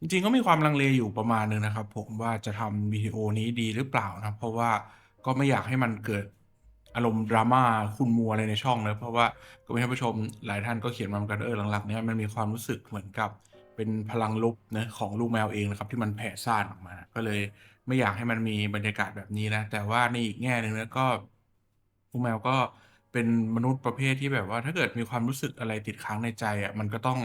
จริงๆก็มีความลังเลอยู่ประมาณหนึ่งนะครับผมว่าจะทำวิดีโอนี้ดีหรือเปล่านะเพราะว่าก็ไม่อยากให้มันเกิดอารมณ์ drama ขุ่นมัวอะไรในช่องเนะเพราะว่าก็มีท่านผู้ชมหลายท่านก็เขียนมาเหมือนกันเออหลังๆเนี่ยมันมีความรู้สึกเหมือนกับเป็นพลังลบนะของลูกแมวเองนะครับที่มันแผ่ซ่านออกมา ก็เลยไม่อยากให้มันมีบรรยากาศแบบนี้นะแต่ว่าในอีกแง่หนึ่งนะก็ลูกแมวก็เป็นมนุษย์ประเภทที่แบบว่า ถ้าเกิดมีความรู้สึกอะไรติดค้างในใจอะมันก็ต้อง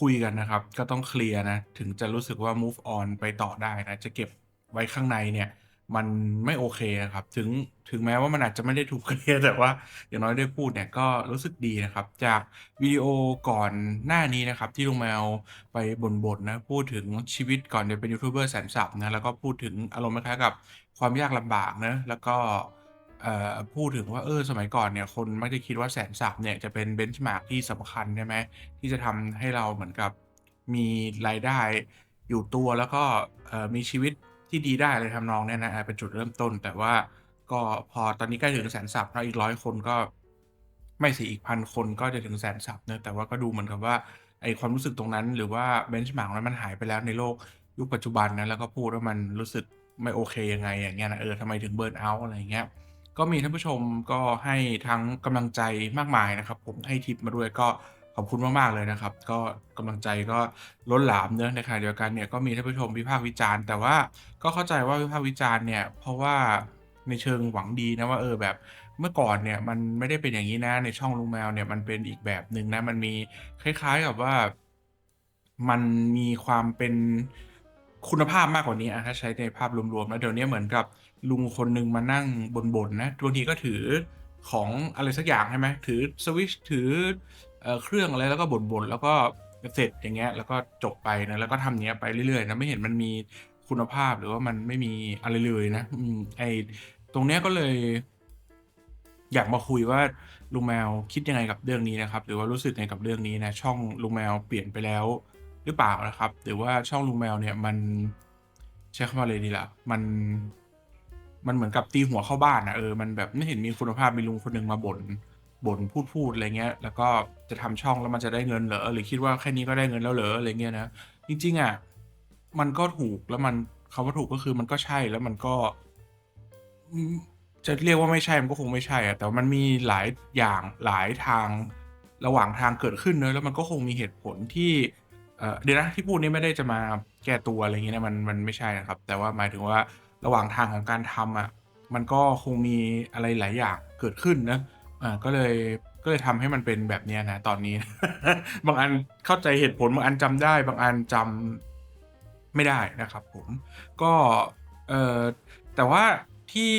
คุยกันนะครับ ก็ต้องเคลียร์นะ ถึงจะรู้สึกว่า move on ไปต่อได้นะ จะเก็บไว้ข้างในเนี่ย มันไม่โอเคนะครับ ถึงถึงแม้ว่ามันอาจจะไม่ได้ถูกเคลียร์แต่ว่า อย่างน้อยได้พูดเนี่ยก็รู้สึกดีนะครับ จากวิดีโอก่อนหน้านี้นะครับ ที่ลุงแมวไปบ่นๆนะพูดถึงชีวิตก่อนจะเป็นยูทูบเบอร์แสนสับนะแล้วก็พูดถึงอารมณ์คล้ายๆกับความยากลำบากนะแล้วก็ พูดถึงว่าเออสมัยก่อนเนี่ยคนมักจะคิดว่าแสนสับเนี่ยจะเป็น benchmark ที่สำคัญใช่ไหมที่จะทำให้เราเหมือนกับมีรายได้อยู่ตัวแล้วก็มีชีวิตที่ดีได้อะไรทำนองเนี้ยนะเป็นจุดเริ่มต้น แต่ว่าก็พอตอนนี้ใกล้ถึงแสนสับแล้วอีก100คนก็ไม่สิอีก1,000คนก็จะถึงแสนสับนะแต่ว่าก็ดูเหมือนกับว่าไอความรู้สึกตรงนั้น หรือว่า benchmark นั้นมันหายไปแล้วในโลกยุคปัจจุบันนะแล้วก็พูดว่ามันรู้สึกไม่โอเคยังไงอย่างเงี้ยนะเออทำไมถึงเบิร์นเอาต์อะไรเงี้ย ก็มีท่านผู้ชมก็ให้ทั้งกำลังใจมากมายนะครับ ผมให้ทิปมาด้วยก็ขอบคุณมากๆเลยนะครับ ก็กำลังใจก็ล้นหลามเนาะในขณะเดียวกันเนี่ยก็มีท่านผู้ชมวิพากษ์วิจารณ์ แต่ว่าก็เข้าใจว่าวิพากษ์วิจารณ์เนี่ยเพราะว่าในเชิงหวังดีนะว่าเออแบบเมื่อก่อนเนี่ยมันไม่ได้เป็นอย่างงี้นะในช่องลุงแมวเนี่ยมันเป็นอีกแบบหนึ่งนะมันมีคล้ายๆกับว่ามันมีความเป็นคุณภาพมากกว่านี้อะถ้าใช้ในภาพรวมๆแล้วเดี๋ยวนี้เหมือนกับ ลุงคนหนึ่งมานั่งบ่นๆนะบางทีก็ถือของอะไรสักอย่างใช่ไหมถือสวิชถือเอเครื่องอะไรแล้วก็บ่นๆแล้วก็เสร็จอย่างเงี้ยแล้วก็จบไปนะแล้วก็ทำอย่าเงี้ยไปเรื่อยๆนะไม่เห็นมันมีคุณภาพหรือว่ามันไม่มีอะไรเลยนะอไอ้ตรงเนี้ยก็เลย อยากมาคุยว่าลุงแมวคิดยังไงกับเรื่องนี้นะครับ หรือว่ารู้สึกยังไงกับเรื่องนี้นะช่องลุงแมวเปลี่ยนไปแล้วหรือเปล่านะครับ หรือว่าช่องลุงแมวเนี่ยมันใช้คำว่าอะไรดีล่ะมัน มันเหมือนกับตีหัวเข้าบ้านอะเออมันแบบไม่เห็นมีคุณภาพมีลุงคนหนึ่งมาบ่นบ่นพูดๆอะไรเงี้ย แล้วก็จะทำช่องแล้วมันจะได้เงินเหรอหรือคิดว่าแค่นี้ก็ได้เงินแล้วเหรออะไรเงี้ยนะจริงๆอะมันก็ถูกแล้วมันคำว่าถูกก็คือมันก็ใช่แล้วมันก็ จะเรียกว่าไม่ใช่มันก็คงไม่ใช่อะแต่มันมีหลายอย่างหลายทางระหว่างทางเกิดขึ้นเนาะแล้วมันก็คงมีเหตุผลที่เดี๋ยวนะที่พูดนี้ไม่ได้จะมาแก้ตัวอะไรเงี้ยนะมันมันไม่ใช่นะครับ แต่ว่าหมายถึงว่า ระหว่างทางของการทำอะมันก็คงมีอะไรหลายอย่างเกิดขึ้นนะอ่าก็เลยก็เลยทำให้มันเป็นแบบเนี้ยนะตอนนี้ บางอันเข้าใจเหตุผลบางอันจำได้ บางอันจำไม่ได้นะครับ ผมก็เออแต่ว่าที่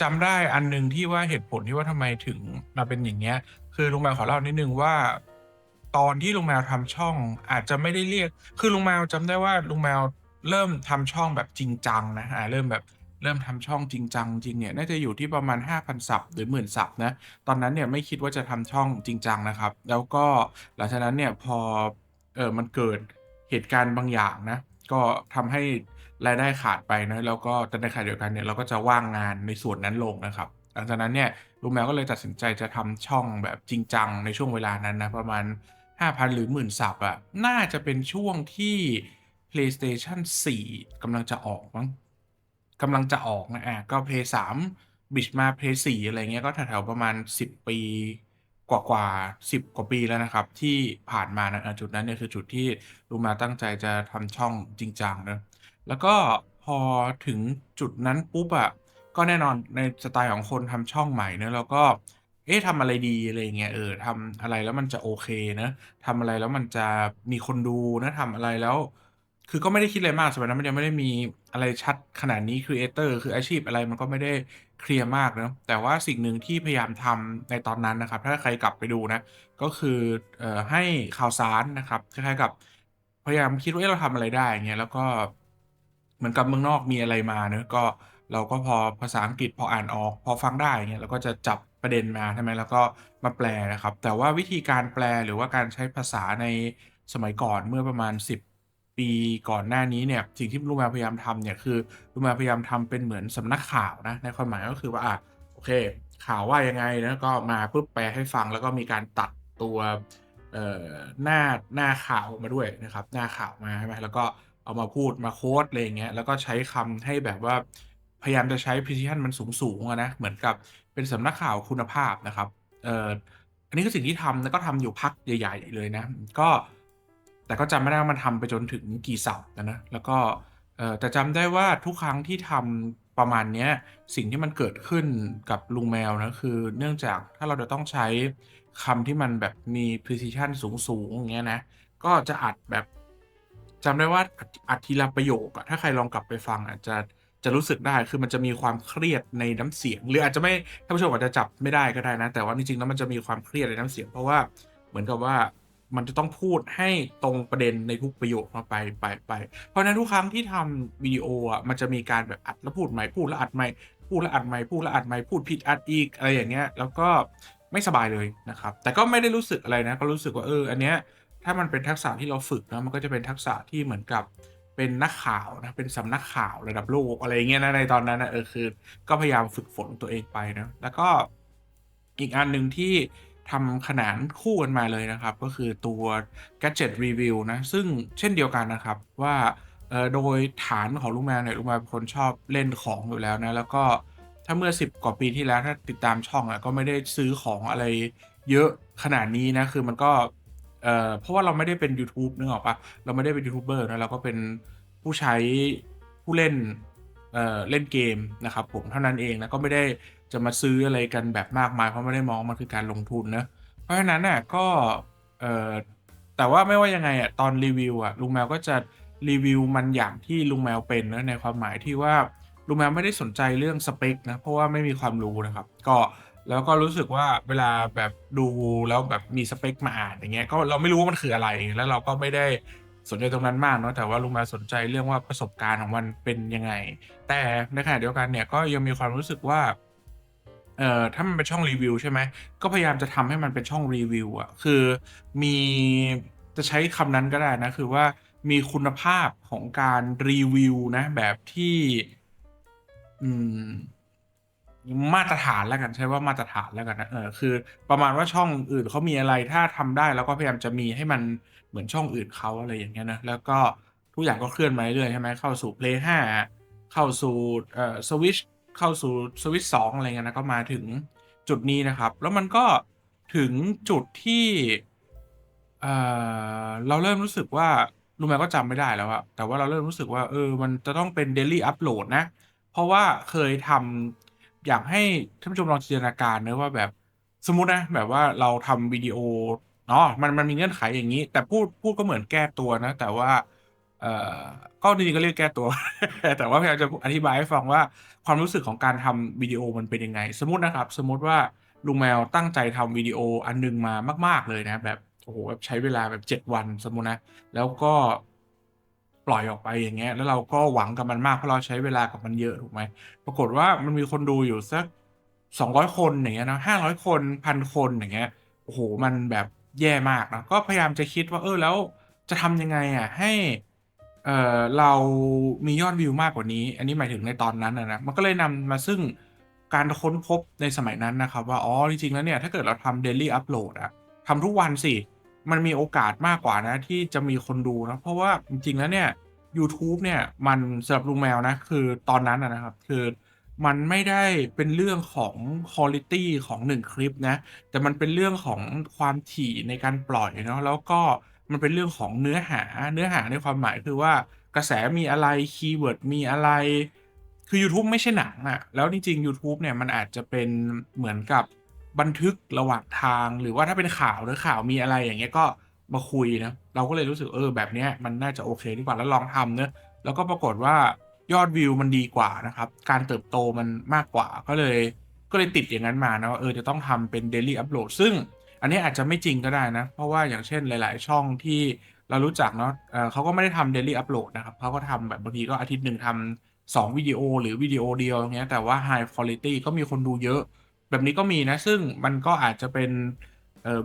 จำได้อันหนึ่งที่ว่าเหตุผลที่ว่าทำไมถึงมาเป็นอย่างเงี้ย คือลุงแมวขอเล่านิดนึงว่า ตอนที่ลุงแมวทำช่องอาจจะไม่ได้เรียก คือลุงแมวจำได้ว่าลุงแมว เริ่มทำช่องแบบจริงจังนะอ่าเริ่มแบบเริ่มทำช่องจริงจังจริงเนี่ยน่าจะอยู่ที่ประมาณ 5,000ซับหรือ10,000ซับนะตอนนั้นเนี่ยไม่คิดว่าจะทำช่องจริงจังนะครับ แล้วก็หลังจากนั้นเนี่ยพอเออมันเกิดเหตุการณ์บางอย่างนะก็ทำให้รายได้ขาดไปนะแล้วก็แต่ในขณะเดียวกันเนี่ยเราก็จะว่างงานในส่วนนั้นลงนะครับ หลังจากนั้นเนี่ยลุงแมวก็เลยตัดสินใจจะทำช่องแบบจริงจังในช่วงเวลานั้นนะประมาณ 5,000 หรือ10,000ซับอะน่าจะเป็นช่วงที่ PlayStation 4กำลังจะออกมั้งกำลังจะออกนะอาก็ Play 3 Bridge มา Play 4อะไรเงี้ยก็แถวๆประมาณ 10 ปีกว่าๆ10กว่าปีแล้วนะครับ ที่ผ่านมานะจุดนั้นเนี่ยคือจุดที่ลุงมวตั้งใจจะทำช่องจริงจังนะแล้วก็พอถึงจุดนั้นปุ๊บอะก็แน่นอนในสไตล์ของคนทำช่องใหม่เนาะเราก็ เอ๊ะทำอะไรดีอะไรเงี้ยเออทำอะไรแล้วมันจะโอเคนะทำอะไรแล้วมันจะมีคนดูนะทำอะไรแล้ว คือก็ไม่ได้คิดอะไรมากสมัยนั้นมันยังไม่ได้มีอะไรชัดขนาดนี้ครีเอเตอร์คืออาชีพอะไรมันก็ไม่ได้เคลียร์มากนะแต่ว่าสิ่งหนึ่งที่พยายามทำในตอนนั้นนะครับ ถ้าใครกลับไปดูนะก็คือออให้ข่าวสารนะครับคล้ายๆกับพยายามคิดว่าเราทำอะไรได้อย่างเงี้ยแล้วก็เหมือนกับเมืองนอกมีอะไรมาเนะก็เราก็พอภาษาอังกฤษพออ่านออก พอฟังได้อย่างเงี้ยเราก็จะจับประเด็นมาใช่ไหมแล้วก็มาแปลนะครับ แต่ว่าวิธีการแปลหรือว่าการใช้ภาษาในสมัยก่อนเมื่อประมาณ 10 ปีก่อนหน้านี้เนี่ยสิ่งที่ลุงแมวพยายามทำเนี่ยคือลุงแมวพยายามทำเป็นเหมือนสำนักข่าวนะในความหมายก็คือว่าอาโอเค ข่าวว่ายังไงนะก็มาปุ๊บแปลให้ฟังแล้วก็มีการตัดตัวเอ่อหน้าหน้าข่าวมาด้วยนะครับ หน้าข่าวมาใช่ไหมแล้วก็เอามาพูดมาโค้ดอะไรเงี้ยแล้วก็ใช้คำให้แบบว่าพยายามจะใช้ precision มันสูงๆอะนะเหมือนกับเป็นสำนักข่าวคุณภาพนะครับเอ่ออันนี้คือสิ่งที่ทำแล้วก็ทำอยู่พักใหญ่ ๆ เลยนะ ก็ แต่ก็จำไม่ได้ว่ามันทำไปจนถึงกี่สัปนะนะแล้วก็เอ่อแต่จำได้ว่าทุกครั้งที่ทำประมาณนี้สิ่งที่มันเกิดขึ้นกับลุงแมวนะคือ เนื่องจากถ้าเราจะต้องใช้คำที่มันแบบมี precision สูงๆอย่างเงี้ยนะก็จะอัดแบบจำได้ว่าอัดอัดทีละประโยคอะถ้าใครลองกลับไปฟังอะจะจะรู้สึกได้คือมันจะมีความเครียดในน้ำเสียง หรืออาจจะไม่ท่านผู้ชมอาจจะจับไม่ได้ก็ได้นะ แต่ว่าจริงๆแล้วมันจะมีความเครียดในน้ำเสียง เพราะว่าเหมือนกับว่า มันจะต้องพูดให้ตรงประเด็นในทุกประโยคมาไปไปไป เพราะฉะนั้นทุกครั้งที่ทำวิดีโออะมันจะมีการแบบอัดแล้วพูดใหม่พูดแล้วอัดใหม่พูดแล้วอัดใหม่พูดแล้วอัดใหม่พูดผิดอัดอีกอะไรอย่างเงี้ยแล้วก็ไม่สบายเลยนะครับ แต่ก็ไม่ได้รู้สึกอะไรนะ ก็รู้สึกว่าเอออันเนี้ยถ้ามันเป็นทักษะที่เราฝึกนะมันก็จะเป็นทักษะที่เหมือนกับเป็นนักข่าวนะเป็นสำนักข่าวระดับโลกอะไรอย่างเงี้ยนะในตอนนั้นนะเออคือ ก็พยายามฝึกฝนตัวเองไปนะแล้วก็อีกอันหนึ่งที่ ทำขนานคู่กันมาเลยนะครับ ก็คือตัว Gadget Review นะ ซึ่งเช่นเดียวกันนะครับว่าโดยฐานของลุงแมวเนี่ยลุงแมวเป็นคนชอบเล่นของอยู่แล้วนะ แล้วก็ถ้าเมื่อ 10 กว่าปีที่แล้วถ้าติดตามช่องอะก็ไม่ได้ซื้อของอะไรเยอะขนาดนี้นะ คือมันก็เอ่อเพราะว่าเราไม่ได้เป็นยูทูบนึกออกปะเราไม่ได้เป็นยูทูบเบอร์นะเราก็เป็นผู้ใช้ผู้เล่นเอ่อเล่นเกมนะครับผมเท่านั้นเองนะก็ไม่ได้ จะมาซื้ออะไรกันแบบมากมาย เพราะไม่ได้มองมันคือการลงทุนนะเพราะฉะนั้นน่ะก็เออแต่ว่าไม่ว่ายังไงอะตอนรีวิวอะลุงแมวก็จะรีวิวมันอย่างที่ลุงแมวเป็นนะในความหมายที่ว่าลุงแมวไม่ได้สนใจเรื่องสเปคนะเพราะว่าไม่มีความรู้นะครับ ก็แล้วก็รู้สึกว่าเวลาแบบดูแล้วแบบมีสเปคมาอ่านอย่างเงี้ยก็เราไม่รู้ว่ามันคืออะไร แล้วเราก็ไม่ได้สนใจตรงนั้นมากเนาะแต่ว่าลุงมาสนใจเรื่องว่าประสบการณ์ของมันเป็นยังไง แต่ในขณะเดียวกันเนี่ยก็ยังมีความรู้สึกว่า เอ่อถ้ามันเป็นช่องรีวิวใช่ไหม ก็พยายามจะทำให้มันเป็นช่องรีวิวอะ คือมีจะใช้คำนั้นก็ได้นะ คือว่ามีคุณภาพของการรีวิวนะ แบบที่ อืม มาตรฐานแล้วกันใช้ว่ามาตรฐานแล้วกันนะเออคือประมาณว่าช่องอื่นเขามีอะไรถ้าทำได้เราก็พยายามจะมีให้มันเหมือนช่องอื่นเขาอะไรอย่างเงี้ยนะแล้วก็ทุกอย่างก็เคลื่อนมาเรื่อยๆใช่ไหมเข้าสู่ Play 5 เข้าสู่เอ่อสวิช เข้าสู่สวิชสองอะไรเงี้ยนะก็มาถึงจุดนี้นะครับ แล้วมันก็ถึงจุดที่เออเราเริ่มรู้สึกว่าลุงแมก็จำไม่ได้แล้วอะแต่ว่าเราเริ่มรู้สึกว่าเออมันจะต้องเป็น daily upload นะ เพราะว่าเคยทำอยากให้ท่านผู้ชมลองจินตนาการนะว่าแบบสมมตินะ แบบว่าเราทำวิดีโอเนาะมันมันมีเงื่อนไขอย่างนี้ แต่พูดพูดก็เหมือนแก้ตัวนะ แต่ว่า เอ่อก็จริงๆก็เรียกแก้ตัว แต่ว่าพยายามจะอธิบายให้ฟังว่าความรู้สึกของการทำวิดีโอมันเป็นยังไง สมมตินะครับ สมมติว่าลุงแมวตั้งใจทำวิดีโออันหนึงมามาก ๆเลยนะ แบบโอ้โหแบบใช้เวลาแบบ7วันสมมตินะ แล้วก็ปล่อยออกไปอย่างเงี้ย แล้วเราก็หวังกับมันมากเพราะเราใช้เวลากับมันเยอะถูกไหม ปรากฏว่ามันมีคนดูอยู่สัก200คนอย่างเงี้ยนะ500คน1,000คนอย่างเงี้ยโอ้โหมันแบบแย่มากนะก็พยายามจะคิดว่าเออแล้วจะทำยังไงอะให้ เอ่อเรามียอดวิวมากกว่านี้ อันนี้หมายถึงในตอนนั้นอะนะมันก็เลยนำมาซึ่งการค้นพบในสมัยนั้นนะครับ ว่าอ๋อจริงๆแล้วเนี่ย ถ้าเกิดเราทำ daily upload อะทำทุกวันสิ มันมีโอกาสมากกว่านะ ที่จะมีคนดูนะ เพราะว่าจริงๆแล้วเนี่ย YouTube เนี่ยมันสำหรับลุงแมวนะ คือตอนนั้นอะนะครับ คือมันไม่ได้เป็นเรื่องของ quality ของ1คลิปนะ แต่มันเป็นเรื่องของความถี่ในการปล่อยเนาะแล้วก็ มันเป็นเรื่องของเนื้อหาเนื้อหาในความหมายคือว่ากระแสมีอะไรคีย์เวิร์ดมีอะไร คือ YouTube ไม่ใช่หนังอะแล้วจริงๆ YouTube เนี่ยมันอาจจะเป็นเหมือนกับบันทึกระหว่างทาง หรือว่าถ้าเป็นข่าวหรือข่าวมีอะไรอย่างเงี้ยก็มาคุยนะเราก็เลยรู้สึกเออแบบเนี้ยมันน่าจะโอเคดีกว่าแล้วลองทำเนอะแล้วก็ปรากฏว่ายอดวิวมันดีกว่านะครับ การเติบโตมันมากกว่าก็เลย ก็เลยติดอย่างนั้นมานะว่าเออจะต้องทำเป็น daily upload ซึ่ง อันนี้อาจจะไม่จริงก็ได้นะ เพราะว่าอย่างเช่นหลาย ๆ ช่องที่เรารู้จักเนาะเเขาก็ไม่ได้ทำ daily upload นะครับเขาก็ทำแบบบางทีก็อาทิตย์หนึ่งทำสองวิดีโอหรือวิดีโอเดียวอย่างเงี้ยแต่ว่า high quality ก็มีคนดูเยอะ แบบนี้ก็มีนะ ซึ่งมันก็อาจจะเป็น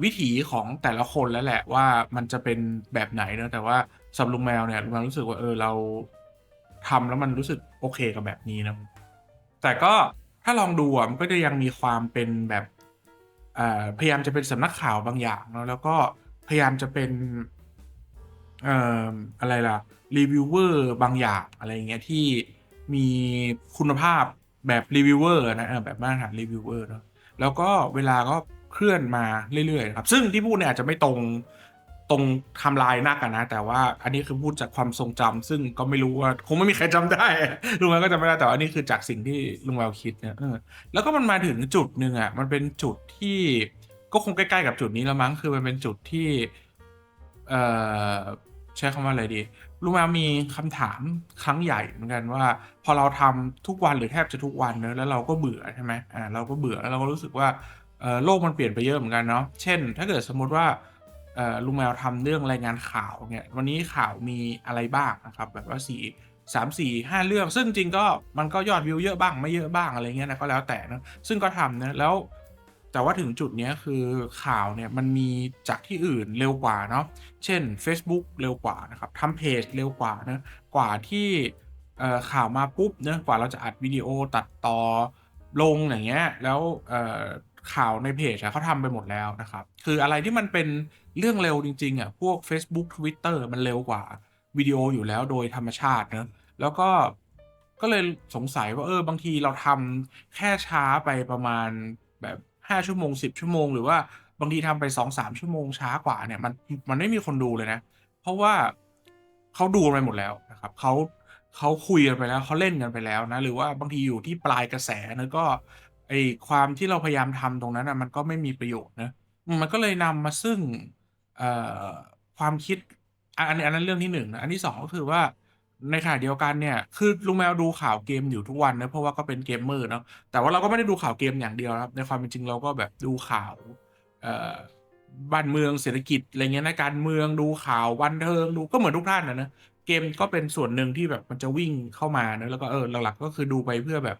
วิถีของแต่ละคนแล้วแหละว่ามันจะเป็นแบบไหนเนะแต่ว่าสำหรับลุงแมวเนี่ยลุงแมวรู้สึกว่าเออเราทำแล้วมันรู้สึกโอเคกับแบบนี้นะแต่ก็ถ้าลองดูอะมันก็จะยังมีความเป็นแบบ พยายามจะเป็นสำนักข่าวบางอย่างเนาะแล้วก็พยายามจะเป็นเอ่ออะไรล่ะรีวิวเวอร์บางอย่างอะไรเงี้ยที่มีคุณภาพแบบรีวิวเวอร์นะแบบมาตรฐานรีวิวเวอร์เนาะแล้วก็เวลาก็เคลื่อนมาเรื่อยๆครับซึ่งที่พูดเนี่ยอาจจะไม่ตรง ตรงทำลายนักอะนะ แต่ว่าอันนี้คือพูดจากความทรงจำซึ่งก็ไม่รู้ว่าคงไม่มีใครจำได้ลุงแววก็จำไม่ได้แต่ว่าอันนี้คือจากสิ่งที่ลุงแววคิดเนี่ยแล้วก็มันมาถึงจุดหนึ่งอะมันเป็นจุดที่ก็คงใกล้ๆกับจุดนี้แล้วมั้งคือมันเป็นจุดที่ เอ่อใช้คำว่าอะไรดีลุงแมวมีคำถามครั้งใหญ่เหมือนกันว่า พอเราทำทุกวันหรือแทบจะทุกวันเนอะแล้วเราก็เบื่อใช่ไหมอ่าเราก็เบื่อแล้วเราก็รู้สึกว่าเอ่อโลกมันเปลี่ยนไปเยอะเหมือนกันเนาะเช่น ถ้าเกิดสมมติว่า ลุงแมวทำเรื่องรายงานข่าวเนี่ยวันนี้ข่าวมีอะไรบ้างนะครับแบบว่าสี่สามสี่ห้าเรื่องซึ่งจริงก็มันก็ยอดวิวเยอะบ้างไม่เยอะบ้างอะไรเงี้ยนะก็แล้วแต่นะซึ่งก็ทำนะแล้วแต่ว่าถึงจุดนี้คือข่าวเนี่ยมันมีจากที่อื่นเร็วกว่าเนาะเช่น Facebook เร็วกว่านะครับทำเพจเร็วกว่านะกว่าที่ข่าวมาปุ๊บเนะกว่าเราจะอัดวิดีโอตัดต่อลงอย่างเงี้ยแล้ว ข่าวในเพจเขาทำไปหมดแล้วนะครับ คืออะไรที่มันเป็นเรื่องเร็วจริงๆอะพวก Facebook Twitter มันเร็วกว่าวิดีโออยู่แล้วโดยธรรมชาตินะแล้วก็ก็เลยสงสัยว่าเออบางทีเราทำแค่ช้าไปประมาณแบบ 5 ชั่วโมง 10 ชั่วโมง หรือว่าบางทีทำไป2-3ชั่วโมงช้ากว่าเนี่ยมันมันไม่มีคนดูเลยนะ เพราะว่าเขาดูกันไปหมดแล้วนะครับเขาเขาคุยกันไปแล้วเขาเล่นกันไปแล้วนะ หรือว่าบางทีอยู่ที่ปลายกระแสนะก็ ไอความที่เราพยายามทำตรงนั้นนะมันก็ไม่มีประโยชน์นะ มันก็เลยนำมาซึ่ง เอ่อ ความคิดอันอัน อันนั้นเรื่องที่หนึ่งนะ อันที่สองก็คือว่า ในขณะเดียวกันเนี่ย คือลุงแมวดูข่าวเกมอยู่ทุกวันนะ เพราะว่าก็เป็นเกมเมอร์เนาะ แต่ว่าเราก็ไม่ได้ดูข่าวเกมอย่างเดียวนะครับ ในความเป็นจริงเราก็แบบดูข่าว เอ่อ บ้านเมือง เศรษฐกิจ อะไรเงี้ยนะ การเมือง ดูข่าวบันเทิง ดู ก็เหมือนทุกท่านนะนะ เกมก็เป็นส่วนหนึ่งที่แบบมันจะวิ่งเข้ามานะ แล้วก็ เออ หลัก ๆ ก็คือดูไปเพื่อแบบ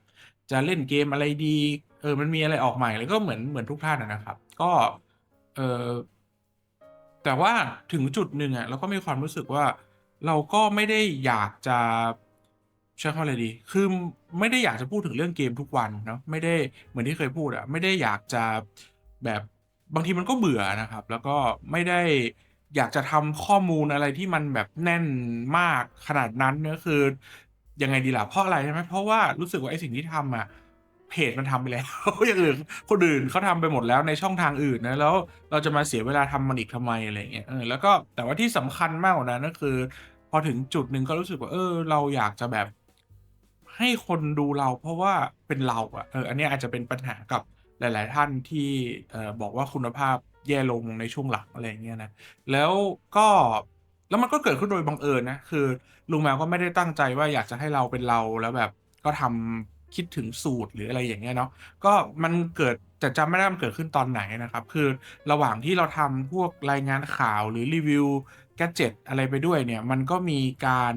จะเล่นเกมอะไรดี เออ มันมีอะไรออกใหม่เลยก็เหมือนเหมือนทุกท่านนะครับ ก็ เออแต่ว่าถึงจุดหนึ่งอะเราก็มีความรู้สึกว่า เราก็ไม่ได้อยากจะใช้คำอะไรดี คือไม่ได้อยากจะพูดถึงเรื่องเกมทุกวันเนาะ ไม่ได้เหมือนที่เคยพูดอะไม่ได้อยากจะแบบบางทีมันก็เบื่อนะครับ แล้วก็ไม่ได้อยากจะทำข้อมูลอะไรที่มันแบบแน่นมากขนาดนั้นเนะคือ ยังไงดีล่ะเพราะอะไรใช่ไหมเพราะว่ารู้สึกว่าไอ้สิ่งที่ทำอะเพจมันทำไปแล้ว อย่างอื่นคนอื่นเขาทำไปหมดแล้วในช่องทางอื่นนะแล้วเราจะมาเสียเวลาทำมันอีกทำไมอะไรเงี้ยเออแล้วก็แต่ว่าที่สำคัญมากกว่านั้นก็คือ พอถึงจุดหนึ่งก็รู้สึกว่าเออ เราอยากจะแบบ ให้คนดูเรา เพราะว่าเป็นเราอะเอออันนี้อาจจะเป็นปัญหากับหลาย ๆ ท่านที่เออบอกว่าคุณภาพแย่ลงในช่วงหลังอะไรเงี้ยนะแล้วก็ แล้วมันก็เกิดขึ้นโดยบังเอิญนะ คือลุงแมวก็ไม่ได้ตั้งใจว่าอยากจะให้เราเป็นเราแล้วแบบก็ทำคิดถึงสูตรหรืออะไรอย่างเงี้ยเนาะก็มันเกิดแต่จำไม่ได้มันเกิดขึ้นตอนไหนนะครับ คือระหว่างที่เราทำพวกรายงานข่าวหรือรีวิวแกดเจ็ตอะไรไปด้วยเนี่ย มันก็มีการ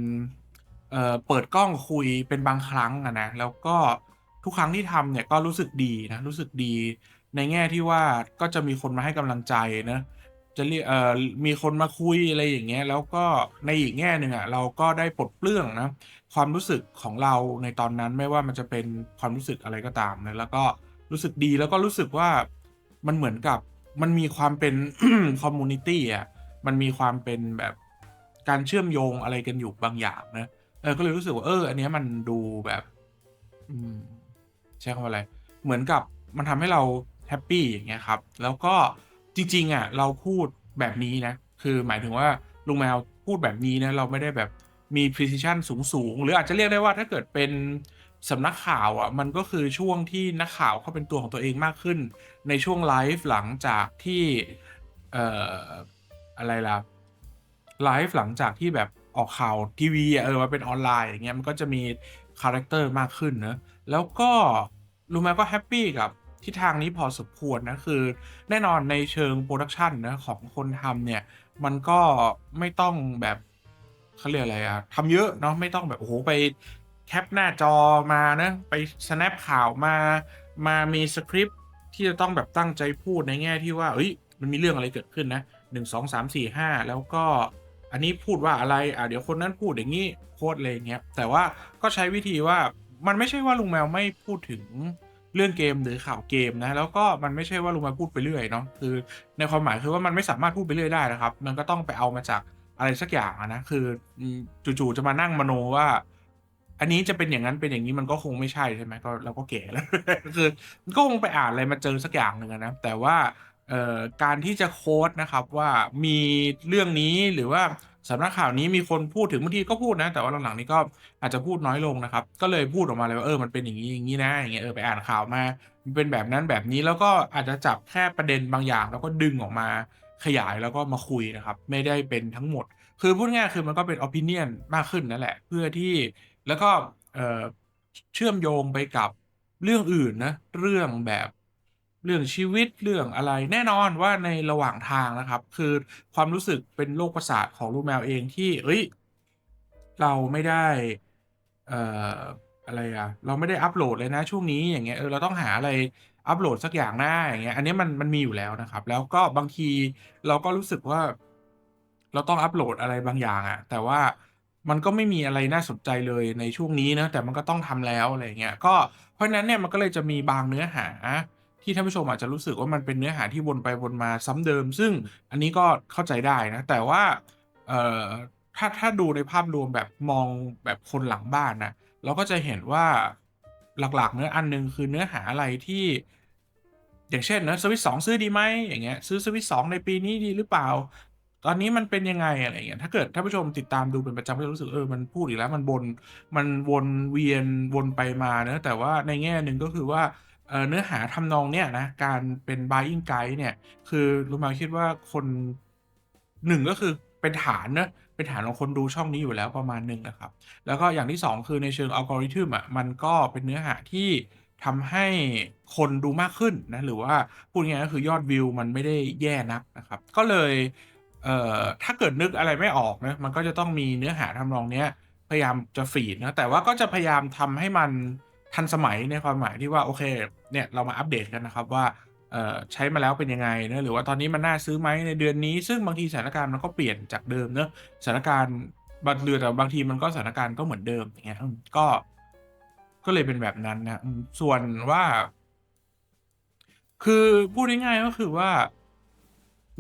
เเปิดกล้องคุยเป็นบางครั้งอะนะแล้วก็ทุกครั้งที่ทำเนี่ยก็รู้สึกดีนะรู้สึกดี ในแง่ที่ว่าก็จะมีคนมาให้กำลังใจนะ จะเรียกเอ่อมีคนมาคุยอะไรอย่างเงี้ย แล้วก็ในอีกแง่หนึ่งอะ เราก็ได้ปลดเปลื้องนะ ความรู้สึกของเราในตอนนั้นไม่ว่ามันจะเป็นความรู้สึกอะไรก็ตามนะแล้วก็รู้สึกดีแล้วก็รู้สึกว่ามันเหมือนกับมันมีความเป็น คอมมูนิตี้อะมันมีความเป็นแบบการเชื่อมโยงอะไรกันอยู่บางอย่างนะเออก็เลยรู้สึกว่าเออ อันเนี้ยมันดูแบบ อืมใช้คำว่าอะไร เหมือนกับมันทำให้เราแฮปปี้อย่างเงี้ยครับ แล้วก็ จริงๆอะเราพูดแบบนี้นะ คือหมายถึงว่าลุงแมวพูดแบบนี้นะ เราไม่ได้แบบมี precision สูงๆ หรืออาจจะเรียกได้ว่าถ้าเกิดเป็นสำนักข่าวอะมันก็คือช่วงที่นักข่าวเขาเป็นตัวของตัวเองมากขึ้น ในช่วงไลฟ์หลังจากที่เอ่ออะไรล่ะไลฟ์หลังจากที่แบบออกข่าวทีวีอะเออมาเป็นออนไลน์อย่างเงี้ยมันก็จะมีคาแรคเตอร์มากขึ้นนะแล้วก็ลุงแมวก็แฮปปี้กับ ทิศทางนี้พอสมควรนะคือแน่นอนในเชิงโปรดักชันนะของคนทำเนี่ย มันก็ไม่ต้องแบบเขาเรียกอะไรอะทำเยอะเนาะไม่ต้องแบบโอ้โหไปแคปหน้าจอมานะไป snap ข่าวมามามีสคริปต์ที่จะต้องแบบตั้งใจพูดในแง่ที่ว่า เอ้ย มันมีเรื่องอะไรเกิดขึ้นนะหนึ่งสองสามสี่ห้าแล้วก็อันนี้พูดว่าอะไร อะเดี๋ยวคนนั้นพูดอย่างนี้โคตรอะไรอย่างเงี้ย แต่ว่าก็ใช้วิธีว่ามันไม่ใช่ว่าลุงแมวไม่พูดถึง เรื่องเกมหรือข่าวเกมนะแล้วก็มันไม่ใช่ว่าลุงมวพูดไปเรื่อยเนาะคือ ในความหมายคือว่ามันไม่สามารถพูดไปเรื่อยได้นะครับ มันก็ต้องไปเอามาจากอะไรสักอย่างนะคือจู่ๆจะมานั่งมโนว่า อันนี้จะเป็นอย่างนั้นเป็นอย่างงี้มันก็คงไม่ใช่ใช่ไหมก็เราก็แก่แล้วคือก็คงไปอ่านอะไรมาเจอสักอย่างหนึ่งนะแต่ว่าการที่จะโคตนะครับว่ามีเรื่องนี้หรือว่า สำนักข่าวนี้มีคนพูดถึงบางทีก็พูดนะ แต่ว่าหลังๆนี้ก็อาจจะพูดน้อยลงนะครับ ก็เลยพูดออกมาเลยว่าเออมันเป็นอย่างงี้ๆนะอย่างเงี้ยเออไปอ่านข่าวมามันเป็นแบบนั้นแบบนี้แล้วก็อาจจะจับแค่ประเด็นบางอย่าง แล้วก็ดึงออกมาขยายแล้วก็มาคุยนะครับ ไม่ได้เป็นทั้งหมด คือพูดง่ายๆคือมันก็เป็น opinion มากขึ้นนั่นแหละ เพื่อที่แล้วก็เออเชื่อมโยงไปกับเรื่องอื่นนะเรื่องแบบ เรื่องชีวิตเรื่องอะไรแน่นอนว่าในระหว่างทางนะครับ คือความรู้สึกเป็นโรคประสาทของลูกแมวเองที่เฮ้ย เราไม่ได้เอ่ออะไรอะเราไม่ได้อัปโหลดเลยนะช่วงนี้อย่างเงี้ยเออเราต้องหาอะไรอัปโหลดสักอย่างหนะอย่างเงี้ยอันนี้มันมันมีอยู่แล้วนะครับ แล้วก็บางทีเราก็รู้สึกว่า เราต้องอัปโหลดอะไรบางอย่างอะแต่ว่ามันก็ไม่มีอะไรน่าสนใจเลยในช่วงนี้นะแต่มันก็ต้องทำแล้วอะไรเงี้ยก็เพราะฉะนั้นเนี่ยมันก็เลยจะมีบางเนื้อหา ที่ท่านผู้ชมอาจจะรู้สึกว่ามันเป็นเนื้อหาที่วนไปวนมาซ้ำเดิม ซึ่งอันนี้ก็เข้าใจได้นะ แต่ว่าเอ่อถ้าถ้าดูในภาพรวมแบบมองแบบคนหลังบ้านนะเราก็จะเห็นว่าหลักๆ เนื้ออันหนึ่งคือเนื้อหาอะไรที่ อย่างเช่นนะ Switch 2ซื้อดีไหมอย่างเงี้ยซื้อ Switch 2ในปีนี้ดีหรือเปล่า ตอนนี้มันเป็นยังไงอะไรเงี้ยถ้าเกิดท่านผู้ชมติดตามดูเป็นประจำก็จะรู้สึกเออมันพูดอีกแล้วมันบนมันวนเวียนวนไปมาเนะแต่ว่าในแง่หนึ่งก็คือว่า เนื้อหาทำนองเนี้ยนะ การเป็น buying guide เนี่ย คือลูกแมวคิดว่าคน1ก็คือเป็นฐานเนาะเป็นฐานของคนดูช่องนี้อยู่แล้วประมาณหนึ่งนะครับ แล้วก็อย่างที่ 2 คือในเชิง algorithm อะมันก็เป็นเนื้อหาที่ทำให้คนดูมากขึ้นนะ หรือว่าพูดง่ายๆก็คือยอดวิวมันไม่ได้แย่นักนะครับ ก็เลยเอ่อถ้าเกิดนึกอะไรไม่ออกนะมันก็จะต้องมีเนื้อหาทำนองเนี้ยพยายามจะฟีดนะแต่ว่าก็จะพยายามทำให้มัน ทันสมัยในความหมายที่ว่าโอเคเนี่ยเรามาอัปเดตกันนะครับว่าใช้มาแล้วเป็นยังไงนะหรือว่าตอนนี้มันน่าซื้อไหมในเดือนนี้ ซึ่งบางทีสถานการณ์มันก็เปลี่ยนจากเดิมเนาะสถานการณ์บางเดือนแต่บางทีมันก็สถานการณ์ก็เหมือนเดิมอย่างเงี้ยก็ ก็เลยเป็นแบบนั้นนะส่วนว่า คือพูดง่ายๆก็คือว่า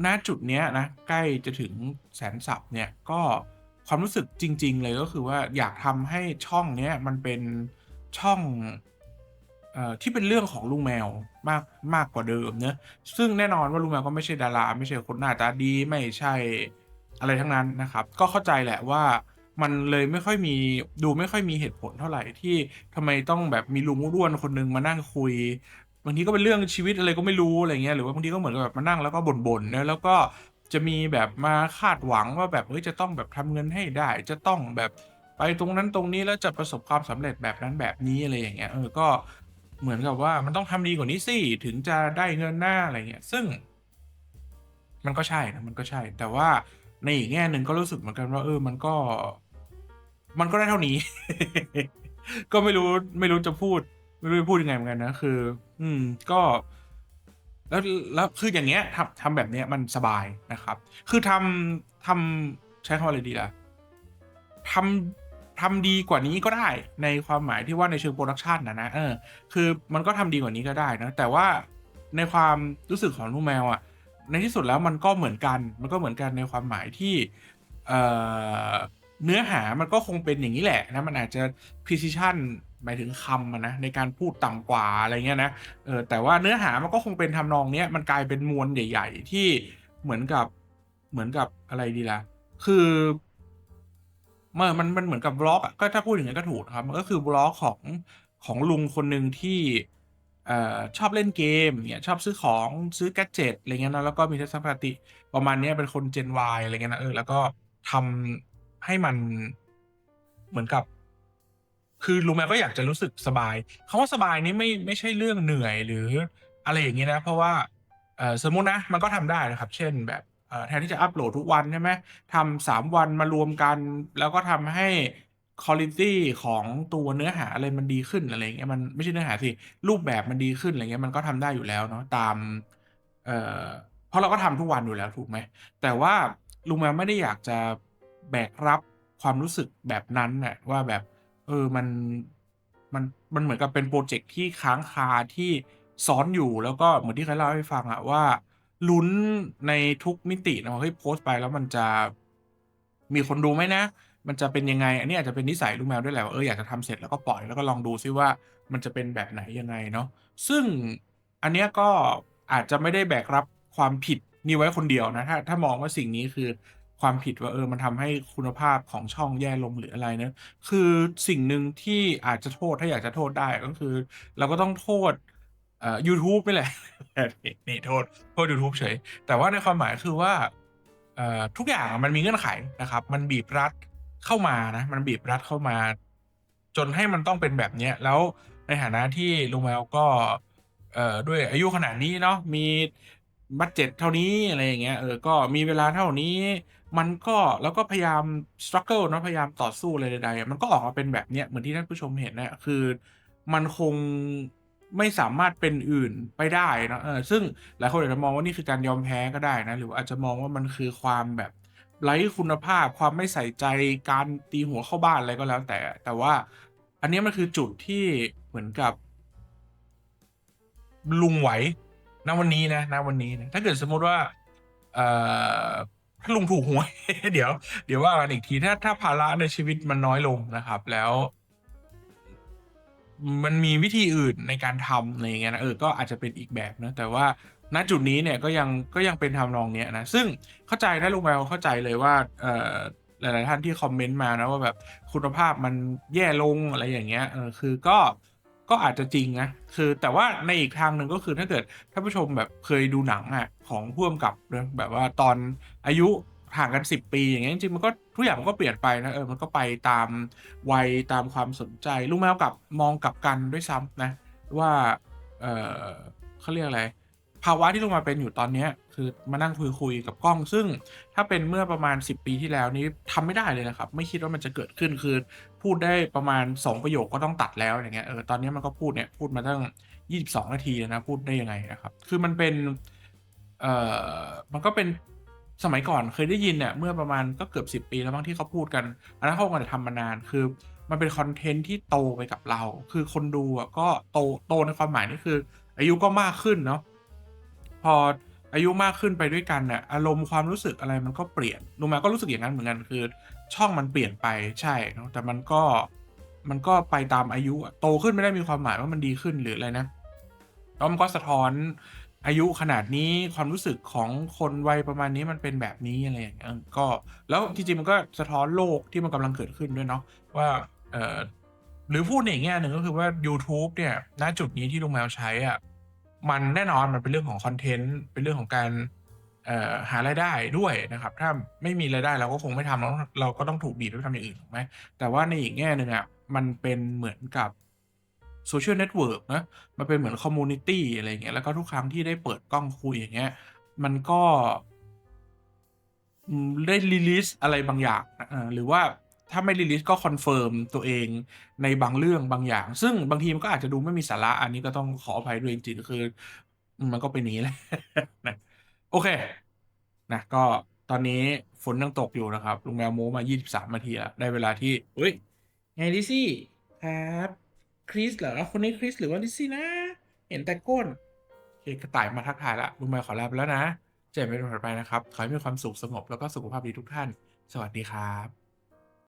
ณจุดเนี้ยนะใกล้จะถึงแสนซับเนี่ยก็ความรู้สึกจริง ๆ เลยก็คือว่าอยากทำให้ช่องเนี้ยมันเป็น ช่องอที่เป็นเรื่องของลุงแมวมากมากกว่าเดิมเนะซึ่งแน่นอนว่าลุงแมวก็ไม่ใช่ดารา ไม่ใช่คนหน้าตาดีไม่ใช่อะไรทั้งนั้นนะครับ ก็เข้าใจแหละว่ามันเลยไม่ค่อยมีดูไม่ค่อยมีเหตุผลเท่าไหร่ที่ทำไมต้องแบบมีลุงอ้วนคนหนึ่งมานั่งคุยบางทีก็เป็นเรื่องชีวิตอะไรก็ไม่รู้อะไรเงี้ยหรือว่าบางทีก็เหมือนกับแบบมานั่งแล้วก็บ่นๆนะแล้วก็จะมีแบบมาคาดหวังว่าแบบเฮ้ยจะต้องแบบทำเงินให้ได้ จะต้องแบบ ไปตรงนั้นตรงนี้แล้วจะประสบความสำเร็จแบบนั้นแบบนี้อะไรอย่างเงี้ยเออก็เหมือนกับว่ามันต้องทำดีกว่านี้สิถึงจะได้เงินหนะอะไรเงี้ยซึ่ง มันก็ใช่นะมันก็ใช่ แต่ว่าในอีกแง่หนึ่งก็รู้สึกเหมือนกันว่า เออ มันก็ มันก็ได้เท่านี้ ก็ไม่รู้ไม่รู้จะพูด ไม่รู้จะพูดยังไงเหมือนกันนะคือ อืม ก็แล้วแล้วคืออย่างเงี้ยทำทำแบบเนี้ยมันสบายนะครับ คือทำทำใช้คำอะไรดีล่ะทำ ทำดีกว่านี้ก็ได้ในความหมายที่ว่าในเชิง production อะนะเออคือมันก็ทำดีกว่านี้ก็ได้นะแต่ว่าในความรู้สึกของลูกแมวอะในที่สุดแล้วมันก็เหมือนกันมันก็เหมือนกันในความหมายที่เออเนื้อหามันก็คงเป็นอย่างงี้แหละนะมันอาจจะ precision หมายถึงคำนะในการพูดต่ำกว่าอะไรเงี้ยนะเออแต่ว่าเนื้อหามันก็คงเป็นทำนองเนี้ยมันกลายเป็นมวลใหญ่ ๆ ที่เหมือนกับเหมือนกับอะไรดีล่ะคือ เมอมันมันเหมือนกับบล็อกอะก็ถ้าพูดอย่างงั้นก็ถูกนะครับ มันก็คือบล็อกของของลุงคนหนึ่งที่เอ่อชอบเล่นเกมเงี้ยชอบซื้อของซื้อแกดเจ็ตอะไรเงี้ยนะแล้วก็มีทัศนคติประมาณเนี้ยเป็นคน Gen Y อะไรเงี้ยนะเออแล้วก็ทำให้มันเหมือนกับ คือลุงแมวก็อยากจะรู้สึกสบายคำว่าสบายนี้ไม่ไม่ใช่เรื่องเหนื่อยหรือ อะไรอย่างเงี้ยนะ เพราะว่าเอ่อสมมุตินะมันก็ทำได้นะครับ เช่นแบบ แทนที่จะอัปโหลดทุกวันใช่ไหมทำ3วันมารวมกัน แล้วก็ทำให้ควอลิตีของตัวเนื้อหาอะไรมันดีขึ้นอะไรอย่างเงี้ยมันไม่ใช่เนื้อหาสิรูปแบบมันดีขึ้นอะไรเงี้ยมันก็ทำได้อยู่แล้วเนาะตามเอ่อเพราะเราก็ทำทุกวันอยู่แล้วถูกไหมแต่ว่าลุงแมวไม่ได้อยากจะแบกรับความรู้สึกแบบนั้นน่ะว่าแบบเออมันมันมันเหมือนกับเป็นพรเจกต์ที่ค้างคาที่ซ้อนอยู่แล้วก็เหมือนที่เคยเล่าให้ฟังอะว่า ลุ้นในทุกมิติเนาเฮ้ยโพสต์ไปแล้วมันจะมีคนดูไหมนะ มันจะเป็นยังไง อันนี้อาจจะเป็นนิสัยลูกแมวด้วยแหละว่าเอออยากจะทำเสร็จแล้วก็ปล่อยแล้วก็ลองดูซิว่ามันจะเป็นแบบไหนยังไงเนาะซึ่งอันเนี้ยก็อาจจะไม่ได้แบกรับความผิดนี้ไว้คนเดียวนะถ้าถ้ามองว่าสิ่งนี้คือความผิดว่าเออมันทำให้คุณภาพของช่องแย่ลงหรืออะไรเนะคือสิ่งหนึ่งที่อาจจะโทษถ้าอยากจะโทษได้ก็คือ เราก็ต้องโทษ เอ่อยูทูบนี่แหละ นี่โทษโทษยูทูบเฉย แต่ว่าในความหมายคือว่าเอ่อทุกอย่างมันมีเงื่อนไขนะครับ มันบีบรัดเข้ามานะ มันบีบรัดเข้ามา จนให้มันต้องเป็นแบบเนี้ย แล้วในฐานะที่ลุงแมวก็เอ่อด้วยอายุขนาดนี้เนาะมีบัดเจ็ตเท่านี้อะไรอย่างเงี้ยเออก็มีเวลาเท่านี้ มันก็แล้วก็พยายาม struggle เนาะพยายามต่อสู้อะไรใดๆมันก็ออกมาเป็นแบบเนี้ยเหมือนที่ท่านผู้ชมเห็นน่ะคือมันคง ไม่สามารถเป็นอื่นไปได้นะเออซึ่งหลายคนอาจจะมองว่านี่คือการยอมแพ้ก็ได้นะ หรืออาจจะมองว่ามันคือความแบบไร้คุณภาพ ความไม่ใส่ใจการตีหัวเข้าบ้านอะไรก็แล้ว แต่ แต่ว่า อันนี้มันคือจุดที่เหมือนกับ ลุงไหวณวันนี้นะณวันนี้นะถ้าเกิดสมมติว่า เอ่อถ้าลุงถูกหวย เดี๋ยว เดี๋ยวว่ากันอีกทีถ้าถ้าภาระในชีวิตมันน้อยลงนะครับ แล้ว มันมีวิธีอื่นในการทำอะไรอย่างเงี้ยนะเออก็อาจจะเป็นอีกแบบนะแต่ว่าณจุดนี้เนี่ยก็ยังก็ยังเป็นทำนองเนี้ยนะซึ่งเข้าใจนะลุงแมวเข้าใจเลยว่าเอ่อหลาย ๆ ท่านที่คอมเมนต์มานะว่าแบบคุณภาพมันแย่ลงอะไรอย่างเงี้ยเออคือก็ก็อาจจะจริงนะคือแต่ว่าในอีกทางหนึ่งก็คือถ้าเกิดท่านผู้ชมแบบเคยดูหนังอะของพ่วงกับนะแบบว่าตอนอายุ ห่างกัน10ปีอย่างเงี้ยจริงๆมันก็ทุกอย่างมันก็เปลี่ยนไปนะเออมันก็ไปตามวัยตามความสนใจลุงแมวกับมองกลับกันด้วยซ้ำนะว่าเออเขาเรียกอะไร ภาวะที่ลงมาเป็นอยู่ตอนเนี้ยคือมานั่งคุยคุยกับกล้อง ซึ่งถ้าเป็นเมื่อประมาณ 10 ปีที่แล้วนี้ทำไม่ได้เลยนะครับ ไม่คิดว่ามันจะเกิดขึ้นคือ พูดได้ประมาณ 2 ประโยคก็ต้องตัดแล้วอย่างเงี้ยเออตอนนี้มันก็พูดเนี่ยพูดมาตั้ง 22 นาทีแล้วนะพูดได้ยังไงนะครับ คือมันเป็นเอ่อมันก็เป็น สมัยก่อนเคยได้ยินเนี่ยเมื่อประมาณก็เกือบ 10 ปีแล้วบางที่เขาพูดกัน อันนั้นเขาก็ทำมานานคือมันเป็นคอนเทนต์ที่โตไปกับเรา คือคนดูอะก็โตโตในความหมายนี่คือ อายุก็มากขึ้นเนาะพออายุมากขึ้นไปด้วยกันเนี่ยอารมณ์ความรู้สึกอะไรมันก็เปลี่ยนลุงแมวก็รู้สึกอย่างนั้นเหมือนกันคือ ช่องมันเปลี่ยนไปใช่เนาะแต่มันก็มันก็ไปตามอายุโตขึ้นไม่ได้มีความหมายว่ามันดีขึ้นหรืออะไรนะแล้วมันก็สะท้อน อายุขนาดนี้ความรู้สึกของคนวัยประมาณนี้มันเป็นแบบนี้อะไรอย่างเงี้ยก็ แล้วจริงๆมันก็สะท้อนโลกที่มันกำลังเกิดขึ้นด้วยเนาะว่าเออหรือพูดในแง่หนึ่งก็คือว่า YouTube เนี่ยณจุดนี้ที่ลุงแมวใช้อะมันแน่นอนมันเป็นเรื่องของคอนเทนต์เป็นเรื่องของการเอ่อหารายได้ด้วยนะครับ ถ้าไม่มีรายได้เราก็คงไม่ทำเราเราก็ต้องถูกบีบให้ไปทำอย่างอื่นถูกไหมแต่ว่าในอีกแง่หนึ่งอะมันเป็นเหมือนกับ โซเชียลเน็ตเวิร์กนะมันเป็นเหมือนคอมมูนิตี้อะไรอย่างเงี้ยแล้วก็ทุกครั้งที่ได้เปิดกล้องคุยอย่างเงี้ยมันก็ได้รีลีสอะไรบางอย่างหรือว่าถ้าไม่รีลีสก็คอนเฟิร์มตัวเองในบางเรื่องบางอย่าง ซึ่งบางทีมันก็อาจจะดูไม่มีสาระอันนี้ก็ต้องขออภัยด้วยจริงๆคือ มันก็เป็นนี้แหละนะโอเคนะก็ตอนนี้ฝนยังตกอยู่นะครับลุงแมวโมมา 23นาทีแล้วได้เวลาที่เฮ้ย ไงลิซี่ครับ คริสเหรอคนนี้คริสหรือว่าลิซี่นะ เห็นแต่ก้นเคกระต่ายมาทักทายละลุงแมวขอลาไปแล้วนะ เจอกันใหม่ในวันถัดไปนะครับ ขอให้มีความสุขสงบแล้วก็สุขภาพดีทุกท่าน สวัสดีครับ